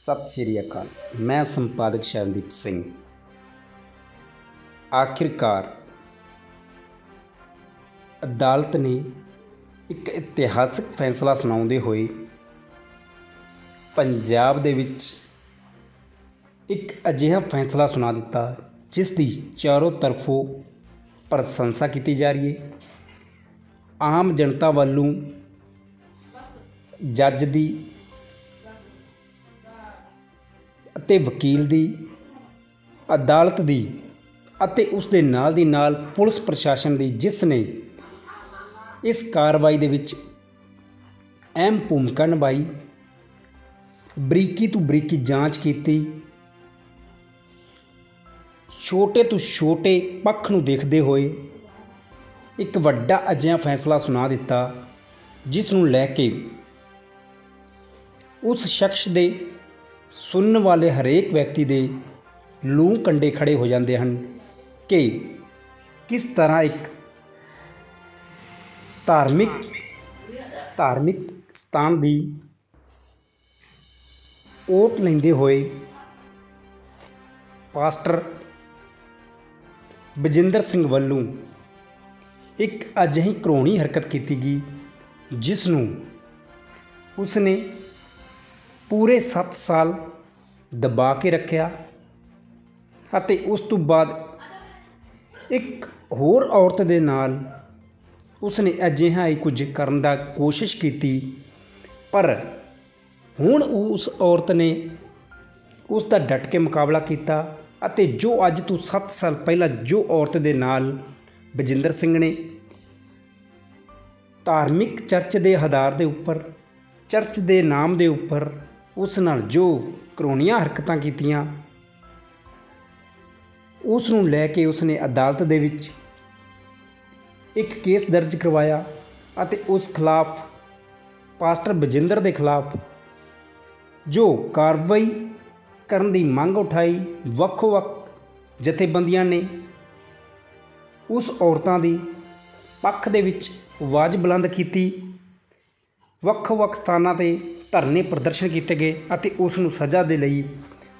ਸਤਿ ਸ਼੍ਰੀ ਅਕਾਲ। ਮੈਂ ਸੰਪਾਦਕ ਸ਼ਰਨਦੀਪ ਸਿੰਘ। ਆਖਿਰਕਾਰ ਅਦਾਲਤ ਨੇ ਇੱਕ ਇਤਿਹਾਸਕ ਫੈਸਲਾ ਸੁਣਾਉਂਦੇ ਹੋਏ ਪੰਜਾਬ ਦੇ ਵਿੱਚ ਇੱਕ ਅਜਿਹਾ ਫੈਸਲਾ ਸੁਣਾ ਦਿੱਤਾ, ਜਿਸ ਦੀ ਚਾਰੋਂ ਤਰਫੋਂ ਪ੍ਰਸ਼ੰਸਾ ਕੀਤੀ ਜਾ ਰਹੀ ਹੈ। ਆਮ ਜਨਤਾ ਵੱਲੋਂ ਜੱਜ ਦੀ ਅਤੇ ਵਕੀਲ ਦੀ, ਅਦਾਲਤ ਦੀ ਅਤੇ ਉਸ ਦੇ ਨਾਲ ਦੀ ਨਾਲ ਪੁਲਿਸ ਪ੍ਰਸ਼ਾਸਨ ਦੀ ਜਿਸ ਨੇ ਇਸ ਕਾਰਵਾਈ ਦੇ ਵਿੱਚ ਅਹਿਮ ਭੂਮਿਕਾ ਨਿਭਾਈ, ਬਰੀਕੀ ਤੋਂ ਬਰੀਕੀ ਜਾਂਚ ਕੀਤੀ, ਛੋਟੇ ਤੋਂ ਛੋਟੇ ਪੱਖ ਨੂੰ ਦੇਖਦੇ ਹੋਏ ਇੱਕ ਵੱਡਾ ਅਜਿਹਾ ਫੈਸਲਾ ਸੁਣਾ ਦਿੱਤਾ, ਜਿਸ ਨੂੰ ਲੈ ਕੇ ਉਸ ਸ਼ਖਸ ਦੇ ਸੁਣਨ ਵਾਲੇ ਹਰੇਕ ਵਿਅਕਤੀ ਦੇ ਲੂੰ ਕੰਡੇ ਖੜੇ ਹੋ ਜਾਂਦੇ ਹਨ ਕਿ ਕਿਸ ਤਰ੍ਹਾਂ ਇੱਕ ਧਾਰਮਿਕ ਧਾਰਮਿਕ ਸਥਾਨ ਦੀ ਓਟ ਲੈਂਦੇ ਹੋਏ ਪਾਸਟਰ ਬਜਿੰਦਰ ਸਿੰਘ ਵੱਲੋਂ ਇੱਕ ਅਜਿਹੀ ਕਰੋਣੀ ਹਰਕਤ ਕੀਤੀ ਗਈ, ਜਿਸ ਨੂੰ ਉਸਨੇ ਪੂਰੇ 7 ਸਾਲ ਦਬਾ ਕੇ ਰੱਖਿਆ ਅਤੇ ਉਸ ਤੋਂ ਬਾਅਦ ਇੱਕ ਹੋਰ ਔਰਤ ਦੇ ਨਾਲ ਉਸਨੇ ਅਜਿਹਾ ਹੀ ਕੁਝ ਕਰਨ ਦਾ ਕੋਸ਼ਿਸ਼ ਕੀਤੀ, ਪਰ ਹੁਣ ਉਸ ਔਰਤ ਨੇ ਉਸ ਦਾ ਡਟ ਕੇ ਮੁਕਾਬਲਾ ਕੀਤਾ ਅਤੇ ਜੋ ਅੱਜ ਤੋਂ 7 ਸਾਲ ਪਹਿਲਾਂ ਜੋ ਔਰਤ ਦੇ ਨਾਲ ਬਜਿੰਦਰ ਸਿੰਘ ਨੇ ਧਾਰਮਿਕ ਚਰਚ ਦੇ ਆਧਾਰ ਦੇ ਉੱਪਰ, ਚਰਚ ਦੇ ਨਾਮ ਦੇ ਉੱਪਰ ਉਸ ਨਾਲ ਜੋ ਕਰੋਨੀਆਂ ਹਰਕਤਾਂ ਕੀਤੀਆਂ, ਉਸ ਨੂੰ ਲੈ ਕੇ ਉਸ ਨੇ ਅਦਾਲਤ ਦੇ ਵਿੱਚ ਇੱਕ ਕੇਸ ਦਰਜ ਕਰਵਾਇਆ ਅਤੇ ਉਸ ਖਿਲਾਫ, ਪਾਸਟਰ ਬਜਿੰਦਰ ਦੇ ਖਿਲਾਫ ਜੋ ਕਾਰਵਾਈ ਕਰਨ ਦੀ ਮੰਗ ਉਠਾਈ, ਵੱਖ-ਵੱਖ ਜਥੇਬੰਦੀਆਂ ਨੇ ਉਸ ਔਰਤਾਂ ਦੀ ਪੱਖ ਦੇ ਵਿੱਚ ਆਵਾਜ਼ ਬੁਲੰਦ ਕੀਤੀ, ਵੱਖ-ਵੱਖ ਸਥਾਨਾਂ ਤੇ ਧਰਨੇ ਪ੍ਰਦਰਸ਼ਨ ਕੀਤੇ ਗਏ ਅਤੇ ਉਸ ਨੂੰ ਸਜ਼ਾ ਦੇ ਲਈ,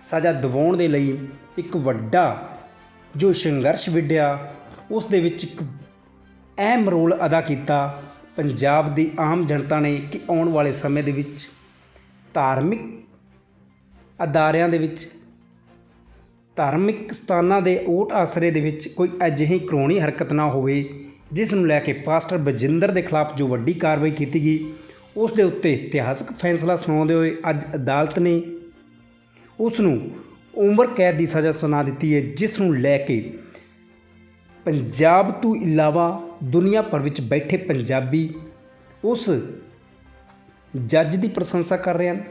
ਸਜ਼ਾ ਦਿਵਾਉਣ ਦੇ ਲਈ ਇੱਕ ਵੱਡਾ ਜੋ ਸੰਘਰਸ਼ ਵਿੱਢਿਆ, ਉਸ ਦੇ ਵਿੱਚ ਇੱਕ ਅਹਿਮ ਰੋਲ ਅਦਾ ਕੀਤਾ। ਪੰਜਾਬ ਦੀ ਆਮ ਜਨਤਾ ਨੇ ਕਿ ਆਉਣ ਵਾਲੇ ਸਮੇਂ ਦੇ ਵਿੱਚ ਧਾਰਮਿਕ ਅਦਾਰਿਆਂ ਦੇ ਵਿੱਚ, ਧਾਰਮਿਕ ਸਥਾਨਾਂ ਦੇ ਓਟ ਆਸਰੇ ਦੇ ਵਿੱਚ ਕੋਈ ਅਜਿਹੀ ਕਰੋਣੀ ਹਰਕਤ ਨਾ ਹੋਵੇ, ਜਿਸ ਨੂੰ ਲੈ ਕੇ ਪਾਸਟਰ ਬਜਿੰਦਰ ਦੇ ਖਿਲਾਫ ਜੋ ਵੱਡੀ ਕਾਰਵਾਈ ਕੀਤੀ ਗਈ ਉਸ ਦੇ ਉੱਤੇ ਇਤਿਹਾਸਕ ਫੈਸਲਾ ਸੁਣਾਉਂਦੇ ਹੋਏ ਅੱਜ ਅਦਾਲਤ ਨੇ ਉਸ ਨੂੰ ਉਮਰ ਕੈਦ ਦੀ ਸਜ਼ਾ ਸੁਣਾ ਦਿੱਤੀ ਹੈ, ਜਿਸ ਨੂੰ ਲੈ ਕੇ ਪੰਜਾਬ ਤੋਂ ਇਲਾਵਾ ਦੁਨੀਆ ਭਰ ਵਿੱਚ ਬੈਠੇ ਪੰਜਾਬੀ ਉਸ ਜੱਜ ਦੀ ਪ੍ਰਸ਼ੰਸਾ ਕਰ ਰਹੇ ਹਨ,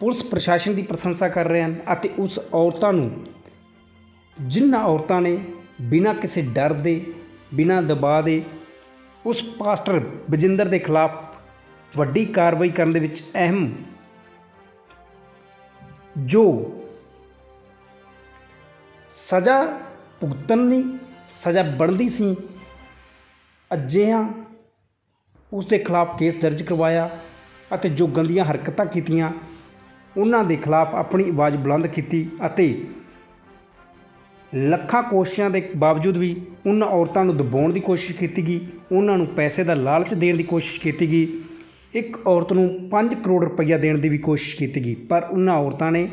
ਪੁਲਿਸ ਪ੍ਰਸ਼ਾਸਨ ਦੀ ਪ੍ਰਸ਼ੰਸਾ ਕਰ ਰਹੇ ਹਨ ਅਤੇ ਉਸ ਔਰਤਾਂ ਨੂੰ, ਜਿਨ੍ਹਾਂ ਔਰਤਾਂ ਨੇ ਬਿਨਾਂ ਕਿਸੇ ਡਰ ਦੇ, ਬਿਨਾਂ ਦਬਾਅ ਦੇ ਉਸ ਪਾਸਟਰ ਬਜਿੰਦਰ ਦੇ ਖਿਲਾਫ ਵੱਡੀ ਕਾਰਵਾਈ ਕਰਨ ਦੇ ਵਿੱਚ ਅਹਿਮ ਜੋ ਸਜ਼ਾ ਭੁਗਤਣ ਦੀ, ਸਜ਼ਾ ਬਣਦੀ ਸੀ, ਅਜਿਹਾ ਉਸ ਦੇ ਖਿਲਾਫ ਕੇਸ ਦਰਜ ਕਰਵਾਇਆ ਅਤੇ ਜੋ ਗੰਦੀਆਂ ਹਰਕਤਾਂ ਕੀਤੀਆਂ, ਉਹਨਾਂ ਦੇ ਖਿਲਾਫ ਆਪਣੀ ਆਵਾਜ਼ ਬੁਲੰਦ ਕੀਤੀ ਅਤੇ ਲੱਖਾਂ ਕੋਸ਼ਿਸ਼ਾਂ ਦੇ ਬਾਵਜੂਦ ਵੀ ਉਹਨਾਂ ਔਰਤਾਂ ਨੂੰ ਦਬਾਉਣ ਦੀ ਕੋਸ਼ਿਸ਼ ਕੀਤੀ ਗਈ, ਉਹਨਾਂ ਨੂੰ ਪੈਸੇ ਦਾ ਲਾਲਚ ਦੇਣ ਦੀ ਕੋਸ਼ਿਸ਼ ਕੀਤੀ ਗਈ, ਇੱਕ ਔਰਤ ਨੂੰ 5 ਕਰੋੜ ਰੁਪਈਆ ਦੇਣ ਦੀ ਵੀ ਕੋਸ਼ਿਸ਼ ਕੀਤੀ ਗਈ, ਪਰ ਉਹਨਾਂ ਔਰਤਾਂ ਨੇ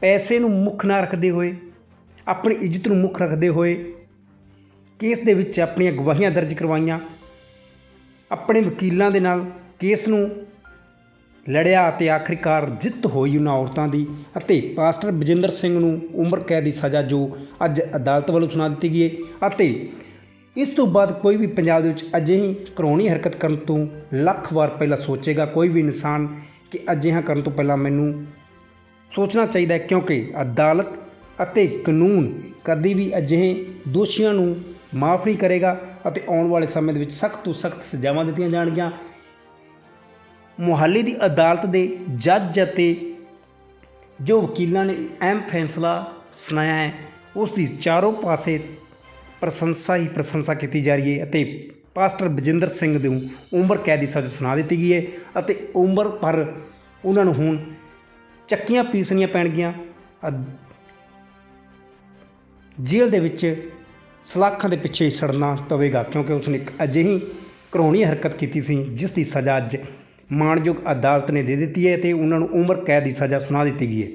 ਪੈਸੇ ਨੂੰ ਮੁੱਖ ਨਾ ਰੱਖਦੇ ਹੋਏ, ਆਪਣੀ ਇੱਜ਼ਤ ਨੂੰ ਮੁੱਖ ਰੱਖਦੇ ਹੋਏ ਕੇਸ ਦੇ ਵਿੱਚ ਆਪਣੀਆਂ ਗਵਾਹੀਆਂ ਦਰਜ ਕਰਵਾਈਆਂ, ਆਪਣੇ ਵਕੀਲਾਂ ਦੇ ਨਾਲ ਕੇਸ ਨੂੰ ਲੜਿਆ ਅਤੇ ਆਖਿਰਕਾਰ ਜਿੱਤ ਹੋਈ ਉਹਨਾਂ ਔਰਤਾਂ ਦੀ ਅਤੇ ਪਾਸਟਰ ਬਜਿੰਦਰ ਸਿੰਘ ਨੂੰ ਉਮਰ ਕੈਦ ਦੀ ਸਜ਼ਾ ਜੋ ਅੱਜ ਅਦਾਲਤ ਵੱਲੋਂ ਸੁਣਾ ਦਿੱਤੀ ਗਈ ਹੈ ਅਤੇ ਇਸ ਤੋਂ ਬਾਅਦ ਕੋਈ ਵੀ ਪੰਜਾਬ ਦੇ ਵਿੱਚ ਅਜਿਹੀ ਕਰੋਣੀ ਹਰਕਤ ਕਰਨ ਤੋਂ ਲੱਖ ਵਾਰ ਪਹਿਲਾਂ ਸੋਚੇਗਾ, ਕੋਈ ਵੀ ਇਨਸਾਨ ਕਿ ਅਜਿਹਾ ਕਰਨ ਤੋਂ ਪਹਿਲਾਂ ਮੈਨੂੰ ਸੋਚਣਾ ਚਾਹੀਦਾ ਹੈ ਕਿਉਂਕਿ ਅਦਾਲਤ ਅਤੇ ਕਾਨੂੰਨ ਕਦੀ ਵੀ ਅਜਿਹੇ ਦੋਸ਼ੀਆਂ ਨੂੰ ਮਾਫ ਨਹੀਂ ਕਰੇਗਾ ਅਤੇ ਆਉਣ ਵਾਲੇ ਸਮੇਂ ਦੇ ਵਿੱਚ ਸਖਤ ਤੋਂ ਸਖਤ ਸਜ਼ਾਵਾਂ ਦਿੱਤੀਆਂ ਜਾਣਗੀਆਂ। ਮੁਹਾਲੀ ਦੀ ਅਦਾਲਤ ਦੇ ਜੱਜ ਅਤੇ ਜੋ ਵਕੀਲਾਂ ਨੇ ਅਹਿਮ ਫੈਸਲਾ ਸੁਣਾਇਆ ਹੈ, ਉਸ ਦੀ ਚਾਰੋਂ ਪਾਸੇ ਪ੍ਰਸ਼ੰਸਾ ਹੀ ਪ੍ਰਸ਼ੰਸਾ ਕੀਤੀ ਜਾ ਰਹੀ ਹੈ ਅਤੇ ਪਾਸਟਰ ਬਜਿੰਦਰ ਸਿੰਘ ਨੂੰ ਉਮਰ ਕੈਦ ਦੀ ਸਜ਼ਾ ਸੁਣਾ ਦਿੱਤੀ ਗਈ ਹੈ ਅਤੇ ਉਮਰ ਭਰ ਉਹਨਾਂ ਨੂੰ ਹੁਣ ਚੱਕੀਆਂ ਪੀਸਣੀਆਂ ਪੈਣਗੀਆਂ। ਜੇਲ੍ਹ ਦੇ ਵਿੱਚ ਸਲਾਖਾਂ ਦੇ ਪਿੱਛੇ ਸੜਨਾ ਪਵੇਗਾ ਕਿਉਂਕਿ ਉਸਨੇ ਇੱਕ ਅਜਿਹੀ ਕਰੋਣੀ ਹਰਕਤ ਕੀਤੀ ਸੀ ਜਿਸ ਦੀ ਸਜ਼ਾ ਅੱਜ ਮਾਣਯੋਗ ਅਦਾਲਤ ਨੇ ਦੇ ਦਿੱਤੀ ਹੈ ਅਤੇ ਉਹਨਾਂ ਨੂੰ ਉਮਰ ਕੈਦ ਦੀ ਸਜ਼ਾ ਸੁਣਾ ਦਿੱਤੀ ਗਈ ਹੈ।